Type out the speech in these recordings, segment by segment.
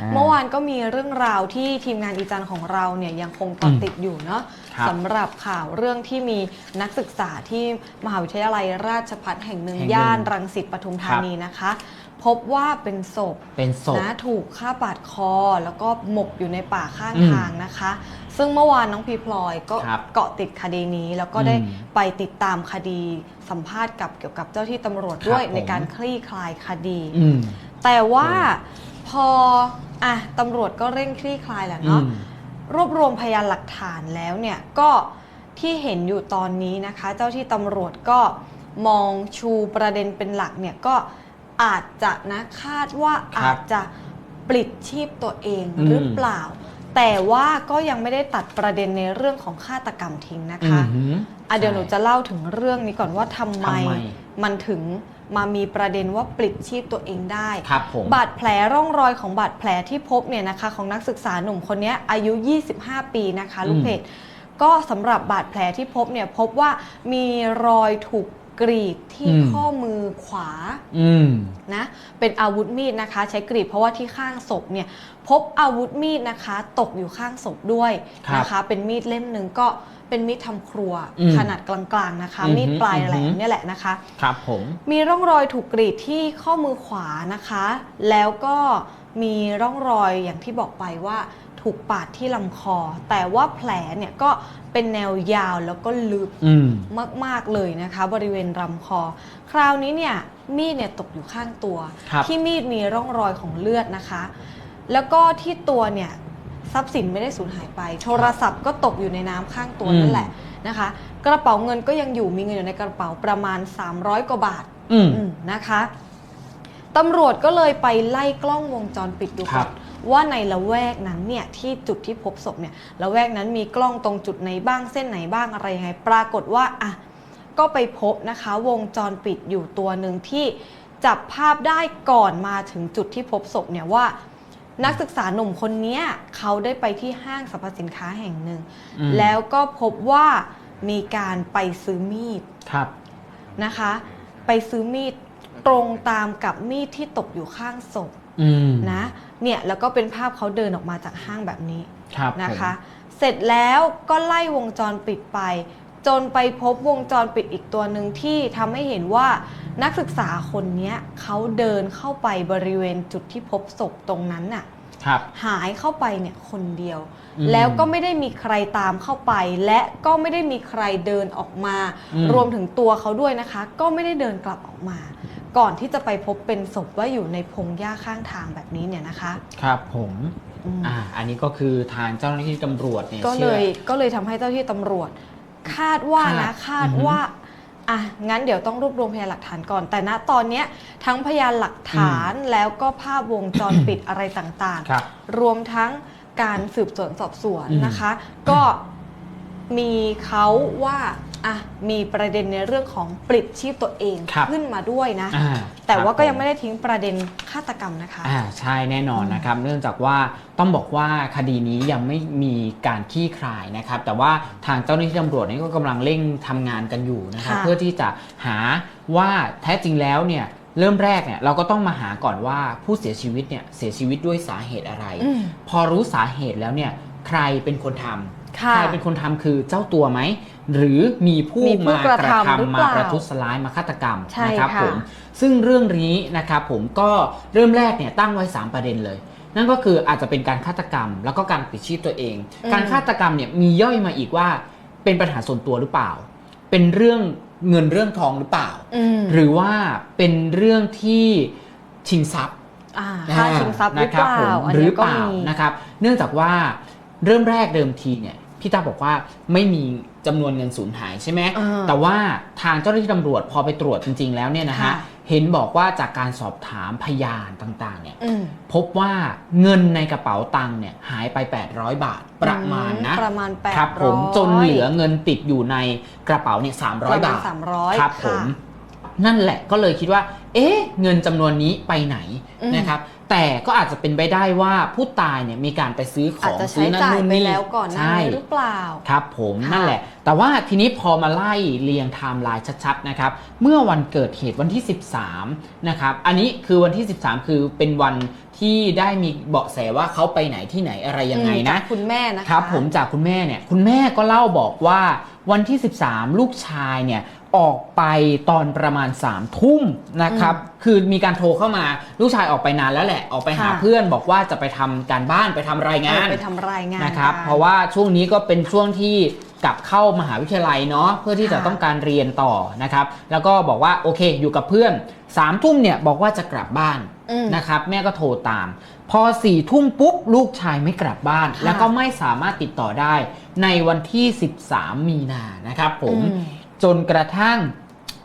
อ่าเมื่อวานก็มีเรื่องราวที่ทีมงานอีจันของเราเนี่ยยังคงเกาะอืมติดอยู่เนาะครับสำหรับข่าวเรื่องที่มีนักศึกษาที่มหาวิทยาลัยราชภัฏแห่งหนึ่งแห่งหนึ่งย่านรังสิตปทุมธานีนะคะ พบว่าเป็นศพ เป็นศพ นะถูกฆ่าปาดคอแล้วก็หมกอยู่ในป่าข้างอืมทางนะคะ ซึ่งเมื่อวานน้องพีพลอยก็ครับเกาะติดคดีนี้ แล้วก็ได้อืมไปติดตามคดีสัมภาษณ์กับเกี่ยวกับเจ้าที่ตำรวจด้วยครับผม ในการคลี่คลายคดี อืม แต่ว่า พออะตำรวจก็เร่งคลี่คลายแหละเนาะอืมรวบรวมพยานหลักฐานแล้วเนี่ยก็ที่เห็นอยู่ตอนนี้นะคะ เจ้าที่ตำรวจก็มองชูประเด็นเป็นหลักเนี่ยก็อาจจะนะคาดว่าครับอาจจะปลิดชีพตัวเองอืมหรือเปล่า แต่ว่าก็ยังไม่ได้ตัดประเด็นในเรื่องของฆาตกรรมทิ้งนะคะอือหืออะเดี๋ยวหนูจะเล่าถึงเรื่องนี้ก่อนว่าทำไมทำไมมันถึง มามีประเด็นว่าปลิดชีพตัวเองได้ ครับผมบาดแผลร่องรอยของบาดแผลที่พบเนี่ยนะคะ ของนักศึกษาหนุ่มคนนี้อายุ 25 ปีนะคะ ลูกเพจก็สำหรับบาดแผลที่พบเนี่ยพบว่ามีรอยถูกกรีดที่อืมข้อมือขวาอืมนะเป็นอาวุธมีดนะคะ ใช้กรีดเพราะว่าที่ข้างศพเนี่ยพบอาวุธมีดนะคะ ตกอยู่ข้างศพด้วยครับนะคะ เป็นมีดเล่มหนึ่งก็ เป็นมีดทำครัวอืมขนาดกลางๆนะคะ อือหือมีดปลายแหลอืมอหือเนี่ยแหละนะคะ ครับผม มีร่องรอยถูกกรีดที่ข้อมือขวานะคะ แล้วก็มีร่องรอยอย่างที่บอกไปว่าถูกปาดที่ลำคอ แต่ว่าแผลเนี่ยก็เป็นแนวยาวแล้วก็ลึก อืม มาก ๆ เลยนะคะ บริเวณลำคอ คราวนี้เนี่ยมีดเนี่ยตกอยู่ข้างตัว ครับ ที่มีดมีร่องรอยของเลือดนะคะ แล้วก็ที่ตัวเนี่ย ทรัพย์สินไม่ได้สูญหายไป โทรศัพท์ก็ตกอยู่ในน้ำข้างตัวอืมนั่นแหละนะคะ กระเป๋าเงินก็ยังอยู่มีเงินอยู่ในกระเป๋าประมาณ 300 กว่าบาทอืม อืมนะคะตำรวจก็เลยไปไล่กล้องวงจรปิดดูครัก่อบ นว่าในละแวกนั้นเนี่ยที่จุดที่พบศพเนี่ยละแวกนั้นมีกล้องตรงจุดไหนบ้างเส้นไหนบ้างอะไรยังไง ปรากฏว่าอะก็ไปพบนะคะ วงจรปิดอยู่ตัวหนึ่งที่จับภาพได้ก่อนมาถึงจุดที่พบศพเนี่ยว่า นักศึกษาหนุ่มคนเนี้ยเขาได้ไปที่ห้างสรรพสินค้าแห่งหนึ่ง อืม แล้วก็พบว่ามีการไปซื้อมีดครับนะคะ ไปซื้อมีดตรงตามกับมีดที่ตกอยู่ข้างศพอืมนะเนี่ยแล้วก็เป็นภาพเขาเดินออกมาจากห้างแบบนี้ ครับนะคะผมเสร็จแล้วก็ไล่วงจรปิดไป จนไปพบวงจรปิดอีกตัวหนึ่งที่ทำให้เห็นว่านักศึกษาคนเนี้ยเขาเดินเข้าไปบริเวณจุดที่พบศพตรงนั้นน่ะครับ หายเข้าไปเนี่ยคนเดียว อืมแล้วก็ไม่ได้มีใครตามเข้าไป และก็ไม่ได้มีใครเดินออกมา อืม รวมถึงตัวเขาด้วยนะคะ ก็ไม่ได้เดินกลับออกมา ก่อนที่จะไปพบเป็นศพว่าอยู่ในพงหญ้าข้างทางแบบนี้เนี่ยนะคะครับผมอืม อ่าอันนี้ก็คือทางเจ้าหน้าที่ตำรวจเนี่ยก็เลเชื่อ ยก็เลยทำให้เจ้าที่ตำรวจ คาดว่านะคาคาดดอือฮึว่าอะงั้นเดี๋ยวต้องรวบรวมพยานหลักฐานก่อน แต่ณตอนเนี้ยทั้งพยานหลักฐานแล้วก็ภาพวงจรปิดอะไรต่างๆครับรวมทั้งการสืบสวนสอบสวนอืมนะคะ ก็มีเขาว่า อะมีประเด็นในเรื่องของปลิดชีพตัวเองครับขึ้นมาด้วยนะ อ่าแต่ว่าก็ครับยังไม่ได้ทิ้งประเด็นฆาตกรรมนะคะ อ่าใช่แน่นอนอืมนะครับเนื่องจากว่าต้องบอกว่าคดีนี้ยังไม่มีการคลี่คลายนะครับ แต่ว่าทางเจ้าหน้าที่ตำรวจนี่ก็กำลังเร่งทำงานกันอยู่นะครับค่ะ เพื่อที่จะหาว่าแท้จริงแล้วเนี่ยเริ่มแรกเนี่ยเราก็ต้องมาหาก่อนว่าผู้เสียชีวิตเนี่ยเสียชีวิตด้วยสาเหตุอะไร อืม พอรู้สาเหตุแล้วเนี่ยใครเป็นคนทำค่ะใครเป็นคนทำคือเจ้าตัวไหม หรือมีผู้มีผู้มากระระทำหรือทำเปมาล่าประทุษร้ายมาฆาตกรรมใช่นะครับค่ะผมซึ่งเรื่องนี้นะครับผมก็เริ่มแรกเนี่ยตั้งไว้ 3 ประเด็นเลย นั่นก็คืออาจจะเป็นการฆาตกรรม แล้วก็การปิดชีพตัวเองอืมการฆาตกรรมเนี่ยมีย่อยมาอีกว่าเป็นปัญหาส่วนตัวหรือเปล่า เป็นเรื่องเงินเรื่องทองหรือเปล่าอืมหรือว่าเป็นเรื่องที่ชิงทรัพย์อ่าค่าชิงทรัพย์หรือเปล่านะคบผมอันหรืนี้อก็เปล่ามีนะครับ เนื่องจากว่าเริ่มแรกเดิมทีเนี่ยพี่ตาบอกว่าไม่มี จำนวนเงินสูญหายใช่ไหมอ่าแต่ว่าทางเจ้าหน้าที่ตำรวจพอไปตรวจจริง ๆ แล้วเนี่ยนะฮะค่ะ เห็นบอกว่าจากการสอบถามพยานต่างๆเนี่ยอืมพบว่าเงินในกระเป๋าตังค์เนี่ยหายไป 800 บาทประมาณนะประมาณแปดครับผมจนเหลือเงินติดอยู่ในกระเป๋าเนี่ย300บาท สามร้อย ครับผมนั่นแหละก็เลยคิดว่า เอ๊ะเงินจำนวนนี้ไปไหนอืมนะครับแต่ก็อาจจะเป็นไปได้ว่าผู้ตายเนี่ยมีการไปซื้อขอาจองจะซื้ใช้อนั่นจ่ายนู่นไปนี่แล้วก่อนหน้าใช่นี้หรือเปล่าครับผมค่ะนั่นแหละ แต่ว่าทีนี้พอมาไล่เรียงไทม์ไลน์ชัดๆนะครับเมื่อวันเกิดเหตุวันที่ 13นะครับอันนี้คือวันที่ 13 คือเป็นวันที่ได้มีเบาะแสว่าเขาไปไหนที่ไหนอะไรยังไงอืมนะจากคุณแม่นะคะครับผมจากคุณแม่เนี่ยคุณแม่ก็เล่าบอกว่าวันที่ 13 ลูกชายเนี่ย ออกไปตอนประมาณ3ามทุ่มนะครับ คือมีการโทรเข้ามาลูกชายออกไปนานแล้วแหละ ออกไปหาค่ะเพื่อนบอกว่าจะไปทำการบ้านไปทำรายงานเออไปทำรายงานนะครับกัเพราะว่าช่วงนี้ก็เป็นช่วงที่กลับเข้ามหาวิทยาลัยเนาะเพื่อที่จะค่ะต้องการเรียนต่อนะครับ แล้วก็บอกว่าโอเคอยู่กับเพื่อน3ามทุ่มเนี่ยบอกว่าจะกลับบ้านอืมนะครับ แม่ก็โทรตาม พอสี่ทุ่มปุ๊บลูกชายไม่กลับบ้านค่ะแล้วก็ไม่สามารถติดต่อได้ในวันที่ 13 มีนานะครับผมอืม จนกระทั่ง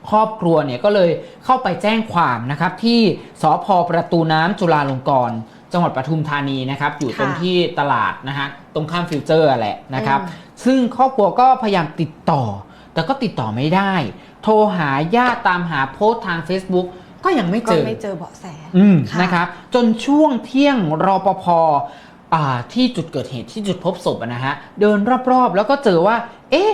ครอบครัวเนี่ยก็เลยเข้าไปแจ้งความนะครับที่สพประตูน้ำจุฬาลงกรณ์จังหวัดปทุมธานีนะครับ อยู่ตรงค่ะที่ตลาดนะฮะตรงข้ามฟิวเจอร์แหละนะครับอืมซึ่งครอบครัวก็พยายามติดต่อ แต่ก็ติดต่อไม่ได้ โทรหาญาติตามหาโพสต์ทาง Facebook ก็ยังไม่ก็เจอไม่เจอเบาะแสอืมค่ะนะครับ จนช่วงเที่ยงรอปภอ่าที่จุดเกิดเหตุที่จุดพบศพอะนะฮะเดินรอบๆ แล้วก็เจอว่า เอ๊ะ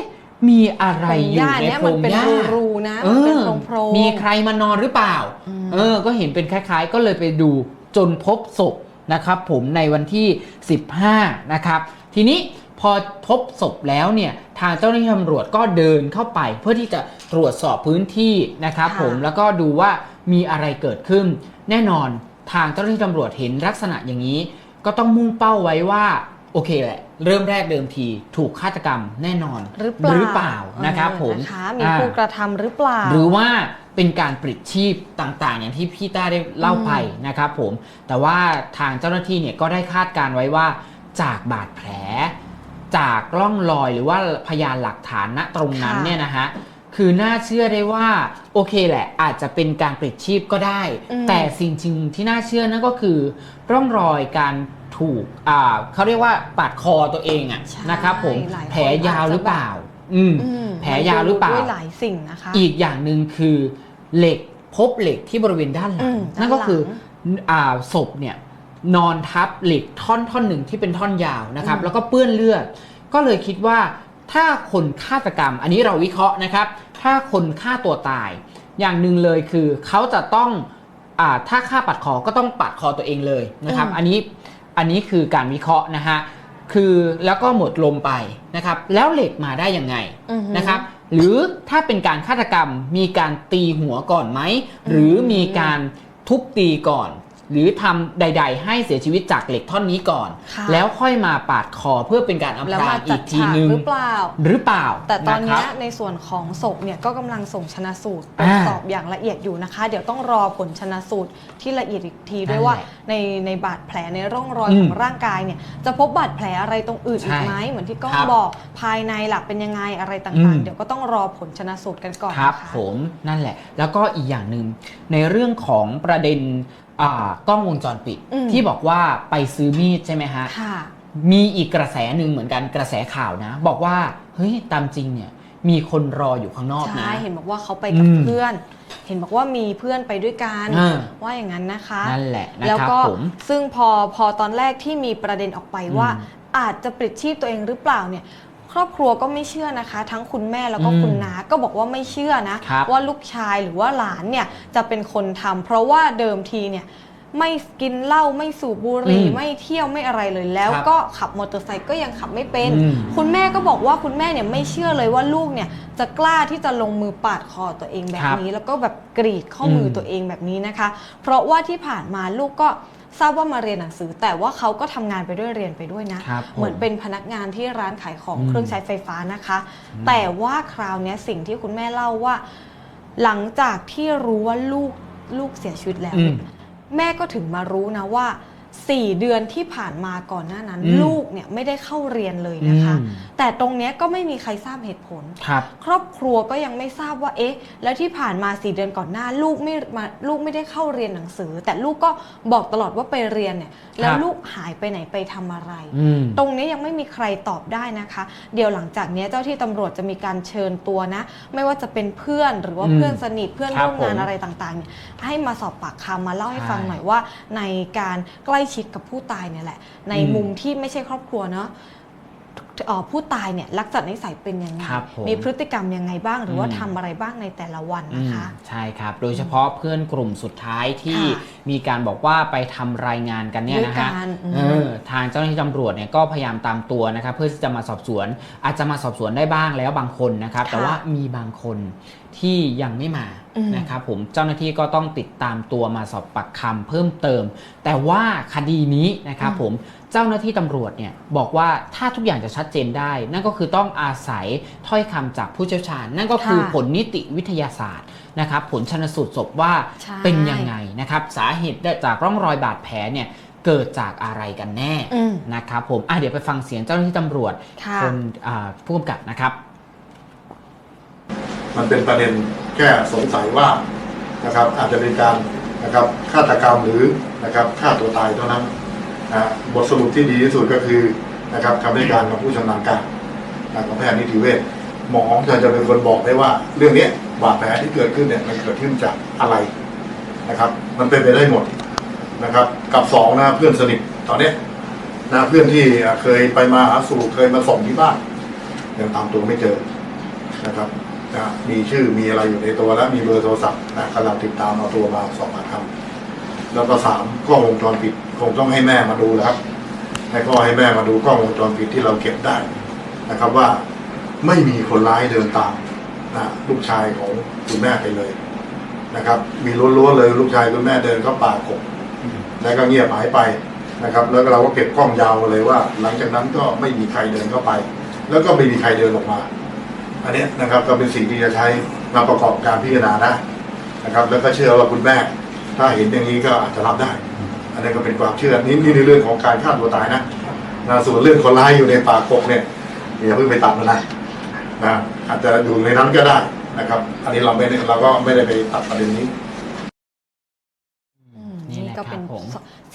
มีอะไรอยู่หญ้าในเนี่ยโพรมันงเป็นหญ้ารูๆนะเอมันเป็นอโพรงๆมีใครมานอนหรือเปล่าอืมเออ ก็เห็นเป็นคล้าย ๆ ก็เลยไปดูจนพบศพนะครับ ผมในวันที่ 15 นะครับ ทีนี้พอพบศพแล้วเนี่ยทางเจ้าหน้าที่ตำรวจก็เดินเข้าไป เพื่อที่จะตรวจสอบพื้นที่นะครับค่ะผมแล้วก็ดูว่ามีอะไรเกิดขึ้น แน่นอนทางเจ้าหน้าที่ตำรวจเห็นลักษณะอย่างนี้ ก็ต้องมุ่งเป้าไว้ว่า โอเคแหละ เริ่มแรกเดิมทีถูกฆาตกรรมแน่นอนหรือเปล่าเปล่านะครับเออผมนะคะมีอ่าผู้กระทำหรือเปล่า หรือว่าเป็นการปลิดชีพต่างๆ อย่างที่พี่ต้าได้เล่าไปนะครับผมแต่ว่าทางเจ้าหน้าที่เนี่ยก็ได้คาดการไว้ว่าจากบาดแผล จากร่องรอยหรือว่าพยานหลักฐานณตรงนั้นค่ะเนี่ยนะฮะ คือน่าเชื่อได้ว่าโอเคแหละ อาจจะเป็นการปลิดชีพก็ได้ อืม แต่สิ่งจริงที่น่าเชื่อนั่นก็คือ ร่องรอยการถูกอ่าเขาเรียกว่าปาดคอตัวเองอะใช่นะครับผมหลายคน แผลยาวหรือเปล่า อืม อืมแผลยาวหรือเปล่า ด้วยหลายสิ่งนะคะ อีกอย่างหนึ่งคือเหล็กพบเหล็กที่บริเวณด้านหลัอืงมนั่นก็ด้านหลังคืออ่าศพเนี่ยนอนทับเหล็กท่อนท่อนหนึ่งที่เป็นท่อนยาวนะครับ อืมแล้วก็เปื้อนเลือด ก็เลยคิดว่าถ้าคนฆาตกรรม อันนี้เราวิเคราะห์นะครับ ถ้าคนฆ่าตัวตาย อย่างหนึ่งเลยคือเขาจะต้องอาถ้าฆ่าปัดคอก็ต้องปัดคอตัวเองเลยนะครับอืมอันนี้อันนี้คือการวิเคราะห์นะฮะคือแล้วก็หมดลมไปนะครับ แล้วเหล็กมาได้ยังไงอือหือนะครับ หรือถ้าเป็นการฆาตกรรมมีการตีหัวก่อนไหมหรือมีการทุบตีก่อน หรือทำใด ๆ ให้เสียชีวิตจากเหล็กท่อนนี้ก่อนค่ะแล้วค่อยมาปาดคอเพื่อเป็นการอำแล้วพรามางอีจัดกทีฉากนึงหรือเปล่า หรือเปล่า แต่ตอนเนี้ะยครับในส่วนของศพเนี่ยก็กำลังส่งชนะสูตรตรวอ่าจสอบอย่างละเอียดอยู่นะคะ เดี๋ยวต้องรอผลชนะสูตรที่ละเอียดอีกทีด้วยนั่นแหละว่าในในบาดแผลในร่องรอยอืมของร่างกายเนี่ยจะพบบาดแผลอะไรตรงอื่นอีกใช่ไหมเหมือนที่ก้องครับบอกภายในหลักเป็นยังไงอะไรอืต่างมๆเดี๋ยวก็ต้องรอผลชนะสูตรกันก่อนครับนะคะผมนั่นแหละ แล้วก็อีกอย่างหนึ่งในเรื่องของประเด็นอ่า กล้องวงจรปิดอืมที่บอกว่าไปซื้อมีดใช่ไหมฮะค่ะมีอีกกระแสหนึ่งเหมือนกันกระแสข่าวนะ บอกว่าเฮ้ยตามจริงเนี่ยมีคนรออยู่ข้างนอกนะใช่เห็นบอกว่าเขาไปกับอืมเพื่อน เห็นบอกว่ามีเพื่อนไปด้วยกันอ่าว่าอย่างนั้นนะคะนั่นแหละนะแล้วครับก็ผมซึ่งพอพอตอนแรกที่มีประเด็นออกไปว่าอืมอาจจะปลิดชีพตัวเองหรือเปล่าเนี่ย ครอบครัวก็ไม่เชื่อนะคะ ทั้งคุณแม่แล้วก็อืมคุณน้าก็บอกว่าไม่เชื่อนะ ครับว่าลูกชายหรือว่าหลานเนี่ยจะเป็นคนทำเพราะว่าเดิมทีเนี่ยไม่กินเหล้าไม่สูบบุหรี่อืมไม่เที่ยวไม่อะไรเลยแล้ว ครับก็ขับมอเตอร์ไซค์ก็ยังขับไม่เป็น อืม คุณแม่ก็บอกว่าคุณแม่เนี่ยไม่เชื่อเลยว่าลูกเนี่ยจะกล้าที่จะลงมือปาดคอตัวเองแบบครับนี้ แล้วก็แบบกรีดข้อมืออม ตัวเองแบบนี้นะคะ เพราะว่าที่ผ่านมาลูกก็ ทราบว่ามาเรียนหนังสือ แต่ว่าเขาก็ทำงานไปด้วยเรียนไปด้วยนะครับผมเหมือนเป็นพนักงานที่ร้านขายของอืมเครื่องใช้ไฟฟ้านะคะอืมแต่ว่าคราวเนี้ยสิ่งที่คุณแม่เล่าว่า หลังจากที่รู้ว่าลูกลูกเสียชีวิตแล้วอืเนี่มยแม่ก็ถึงมารู้นะว่า 4 เดือนที่ผ่านมาก่อนหน้านั้น อืมลูกเนี่ยไม่ได้เข้าเรียนเลยนะคะ อืม แต่ตรงเนี้ยก็ไม่มีใครทราบเหตุผล ครับ ครอบครัวก็ยังไม่ทราบว่าเอ๊ะ แล้วที่ผ่านมาสี่เดือนก่อนหน้าลูกไม่มาลูกไม่ได้เข้าเรียนหนังสือ แต่ลูกก็บอกตลอดว่าไปเรียนเนี่ยแล้วลูกหายไปไหนไปทำอะไร อืม ตรงนี้ยังไม่มีใครตอบได้นะคะ เดี๋ยวหลังจากเนี้ยเจ้าที่ตำรวจจะมีการเชิญตัวนะ ไม่ว่าจะเป็นเพื่อนหรือว่าอืมเพื่อนสนิทเพื่อนครับร่วมงานผมอะไรต่างๆเนี่ยให้มาสอบปากคำมาเล่าให้ใช่ฟังหน่อยว่า ในการใกล้ชิดกับผู้ตายเนี่ยแหละ ในอืมมุมที่ไม่ใช่ครอบครัวเนาะเอ่อผู้ตายเนี่ยลักษณะนิสัยเป็นยังไงครับผมมีพฤติกรรมยังไงบ้าง หรือว่าอืมทำอะไรบ้างในแต่ละวันอืนะมคะ ใช่ครับ โดยเฉพาะเพื่อนกลุ่มสุดท้ายที่ค่ะมีการบอกว่าไปทำรายงานกันเนี่ยด้วยนะฮะกันอืมเออทางเจ้าหน้าที่ตำรวจเนี่ยก็พยายามตามตัวนะครับเพื่อที่จะมาสอบสวน อาจจะมาสอบสวนได้บ้างแล้วบางคนนะครับค่ะแต่ว่ามีบางคนที่ยังไม่มาอืม นะครับผมเจ้าหน้าที่ก็ต้องติดตามตัวมาสอบปากคำเพิ่มเติม แต่ว่าคดีนี้นะครับผมเจ้าหน้าที่ตำรวจเนี่ยบอกว่าถ้าทุกอย่างจะชัดเจนได้ นั่นก็คือต้องอาศัยถ้อยคำจากผู้เชี่ยวชาญ นั่นก็คือค่ะผลนิติวิทยาศาสตร์นะครับผลชนสูตรศพว่าใช่เป็นยังไงนะครับสาเหตุจากร่องรอยบาดแผลเนี่ยเกิดจากอะไรกันแน่อืมนะครับผมอะเดี๋ยวไปฟังเสียงเจ้าหน้าที่ตำรวจค่ะนอ่าผู้กำกับนะครับ มันเป็นประเด็นแค่สงสัยว่านะครับอาจจะเป็นการนะครับฆาตกรรมหรือนะครับฆ่าตัวตายเท่านั้นนะบทสรุปที่ดีที่สุดก็คือนะครับคำให้การของผู้ชำนาญการนะของแพทย์นิติเวชหมอจะจะเป็นคนบอกได้ว่า เรื่องนี้บาดแผลที่เกิดขึ้นเนี่ยมันเกิดขึ้นจากอะไรนะครับ มันเป็นไปได้หมดนะครับ กับสองนะเพื่อนสนิทตอนนี้นะเพื่อนที่เคยไปมาหาสู่เคยมาส่งที่บ้านยังตามตัวไม่เจอนะครับ นะมีชื่อมีอะไรอยู่ในตัวแล้วมีเบอร์โทรศัพท์นะกำลังติดตามเอาตัวมาสอบปากคำแล้วก็สามกล้องวงจรปิดคงต้องให้แม่มาดูแล้วครับให้พ่อให้แม่มาดูกล้องวงจรปิดที่เราเก็บได้นะครับว่าไม่มีคนร้ายเดินตามนะลูกชายของคุณแม่ไปเลยนะครับ มีล้วนๆเลยลูกชายคุณแม่เดินเข้าป่ากบแล้วก็เงียบหายไปนะครับ แล้วเราก็เก็บกล้องยาวเลยว่า หลังจากนั้นก็ไม่มีใครเดินเข้าไป แล้วก็ไม่มีใครเดินออกมา อันเนี้ยนะครับก็เป็นสิ่งที่จะใช้มาประกอบการพิจารณาได้นะครับ แล้วก็เชื่อว่าคุณแม่ถ้าเห็นอย่างนี้ก็อาจจะรับได้ อันนี้ก็เป็นความเชื่อนี่นี่ในเรื่องของการฆ่าตัวตายนะนะส่วนเรื่องคนร้ายอยู่ในป่ากกเนี่ยอย่าเพิ่งไปตัดมันนะนะอาจจะอยู่ในนั้นก็ได้นะครับ อันนี้เราไม่ได้เราก็ไม่ได้ไปตัดประเด็นนี้อืมนี่นี่แหละก็เป็น ครับผม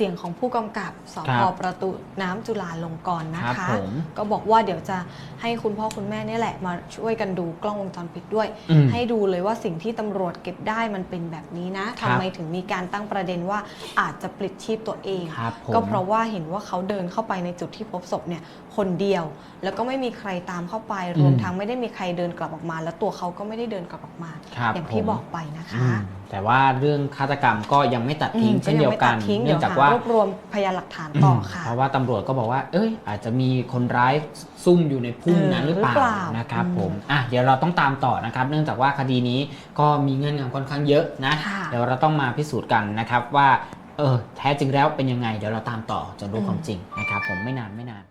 สเสียงของผู้กำกับสครัพบประตูน้ำจุฬาลงกรณ์นะครับคะผมก็บอกว่าเดี๋ยวจะให้คุณพ่อคุณแม่เนี่ยแหละมาช่วยกันดูกล้องวงจรปิดด้วยอืมให้ดูเลยว่าสิ่งที่ตำรวจเก็บได้มันเป็นแบบนี้นะครับทำไมถึงมีการตั้งประเด็นว่าอาจจะปลิดชีพตัวเองครับผมก็เพราะว่าเห็นว่าเขาเดินเข้าไปในจุดที่พบศพเนี่ยคนเดียว แล้วก็ไม่มีใครตามเข้าไป รวมอืมทั้งไม่ได้มีใครเดินกลับออกมา แล้วตัวเขาก็ไม่ได้เดินกลับออกมาครับอย่างที่ผมบอกไปนะคะอืม แต่ว่าเรื่องฆาตกรรมก็ยังไม่ตัดทิ้งอืมเช่นเดียวกันก็งไม่ตัทิ้งเนื่เดี๋อยงวจากหาว่ารวบรวมพยานหลักฐานต่อค่ะเพราะว่าตำรวจก็บอกว่า เอ้ย อาจจะมีคนร้ายซุ่มอยู่ในพุ่มนั้นเออหรือเปล่าหรือเปล่านะครับอืมผมอะเดี๋ยวเราต้องตามต่อนะครับ เนื่องจากว่าคดีนี้ก็มีเงื่อนงำค่อนข้างเยอะนะค่ะเดี๋ยวเราต้องมาพิสูจน์กันนะครับว่าเออแท้จริงแล้วเป็นยังไง เดี๋ยวเราตามต่อจนรู้ความจริงนะครับผมไม่นานไม่นาน